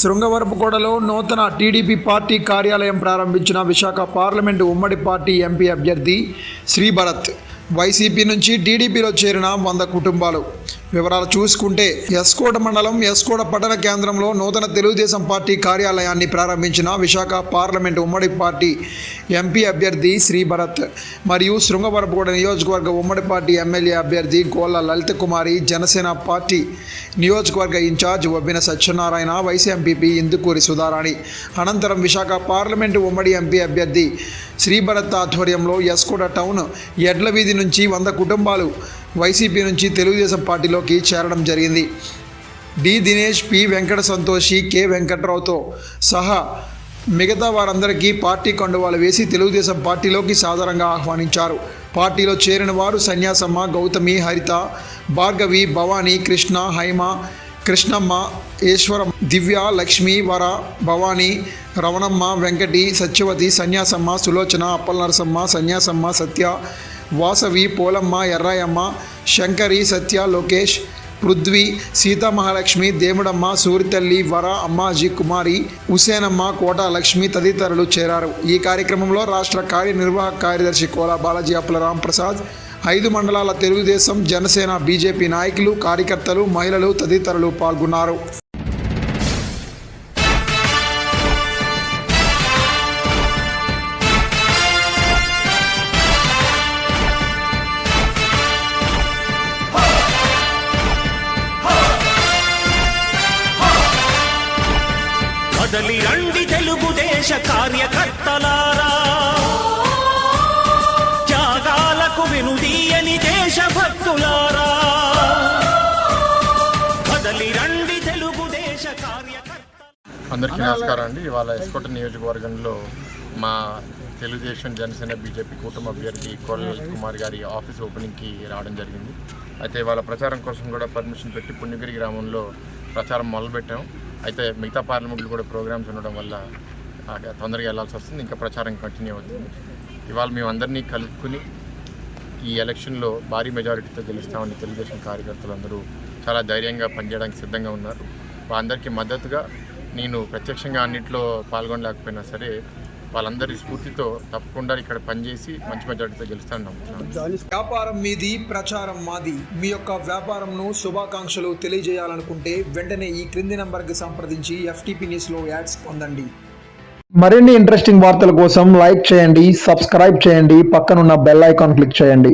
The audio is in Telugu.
శృంగవరపుకోటలో నూతన టీడీపీ పార్టీ కార్యాలయం ప్రారంభించిన విశాఖ పార్లమెంటు ఉమ్మడి పార్టీ ఎంపీ అభ్యర్థి శ్రీభరత్. వైసీపీ నుంచి టీడీపీలో చేరిన వంద కుటుంబాలు. వివరాలు చూసుకుంటే ఎస్కోట మండలం ఎస్కోట పట్టణ కేంద్రంలో నూతన తెలుగుదేశం పార్టీ కార్యాలయాన్ని ప్రారంభించిన విశాఖ పార్లమెంటు ఉమ్మడి పార్టీ ఎంపీ అభ్యర్థి శ్రీభరత్ మరియు శృంగవరపూడ నియోజకవర్గ ఉమ్మడి పార్టీ ఎమ్మెల్యే అభ్యర్థి గోళ్ళ లలిత కుమారి జనసేన పార్టీ నియోజకవర్గ incharge Vabbina Satyanarayana YC MPP Indukuri Sudharani. అనంతరం విశాఖ పార్లమెంటు ఉమ్మడి ఎంపీ అభ్యర్థి శ్రీభరత్ ఆధ్వర్యంలో ఎస్కోట టౌన్ ఎడ్ల వీధి నుంచి వంద కుటుంబాలు వైసీపీ నుంచి తెలుగుదేశం పార్టీలోకి చేరడం జరిగింది. D Dinesh P Venkata Santoshi K వెంకట్రావుతో సహా మిగతా వారందరికీ పార్టీ కండువాలు వేసి తెలుగుదేశం పార్టీలోకి సాదరంగా ఆహ్వానించారు. పార్టీలో చేరిన వారు సన్యాసమ్మ గౌతమి హరిత భార్గవి భవానీ కృష్ణ హైమ కృష్ణమ్మ ఈశ్వరం దివ్య లక్ష్మి వర భవానీ రవణమ్మ వెంకటి సత్యవతి సన్యాసమ్మ సులోచన అప్పలనరసమ్మ సన్యాసమ్మ సత్య వాసవి పోలమ్మ ఎర్రాయమ్మ శంకరి సత్య లోకేష్ పృథ్వీ సీతామహాలక్ష్మి దేముడమ్మ సూరితల్లి వర అమ్మాజీ కుమారి హుసేనమ్మ కోట లక్ష్మి తదితరులు చేరారు. ఈ కార్యక్రమంలో రాష్ట్ర కార్యనిర్వాహక కార్యదర్శి కోలా బాలాజీ అప్పుల రాంప్రసాద్ ఐదు మండలాల తెలుగుదేశం జనసేన బీజేపీ నాయకులు కార్యకర్తలు మహిళలు తదితరులు పాల్గొన్నారు. కదలి రండి తెలుగుదేశ కార్యకర్తలారా. త్యాగాలకు వినుదీయని దేశభక్తులారా. కదలి రండి తెలుగుదేశ కార్యకర్త అందరికీ నమస్కారం అండి. ఇవాళ ఎస్కోట నియోజకవర్గంలో మా తెలుగుదేశం జనసేన బీజేపీ కూటమి అభ్యర్థి కోళ్ళ కుమార్ గారి ఆఫీస్ ఓపెనింగ్కి రావడం జరిగింది. అయితే ఇవాళ ప్రచారం కోసం కూడా పర్మిషన్ పెట్టి పుణ్యగిరి గ్రామంలో ప్రచారం మొదలుపెట్టాం. అయితే మిగతా పార్లమెంట్లు కూడా ప్రోగ్రామ్స్ ఉండడం వల్ల తొందరగా వెళ్ళాల్సి వస్తుంది. ఇంకా ప్రచారం కంటిన్యూ అవుతుంది. ఇవాళ మేము అందరినీ కలుపుకుని ఈ ఎలక్షన్లో భారీ మెజారిటీతో గెలుస్తామని తెలుగుదేశం కార్యకర్తలు అందరూ చాలా ధైర్యంగా పనిచేయడానికి సిద్ధంగా ఉన్నారు. వాళ్ళందరికీ మద్దతుగా నేను ప్రత్యక్షంగా అన్నింటిలో పాల్గొనలేకపోయినా సరే వాళ్ళందరి స్ఫూర్తితో తప్పకుండా ఇక్కడ పనిచేసి మంచి మెజారిటీతో గెలుస్తానని నమ్ముతున్నాను. వ్యాపారం మీది ప్రచారం మాది. మీ యొక్క వ్యాపారంను శుభాకాంక్షలు తెలియజేయాలనుకుంటే వెంటనే ఈ క్రింది నంబర్కి సంప్రదించి ఎఫ్టీపీ న్యూస్లో యాడ్స్ పొందండి. మరిన్ని ఇంట్రెస్టింగ్ వార్తల కోసం లైక్ చేయండి సబ్స్క్రైబ్ చేయండి పక్కనున్న బెల్ ఐకాన్ క్లిక్ చేయండి.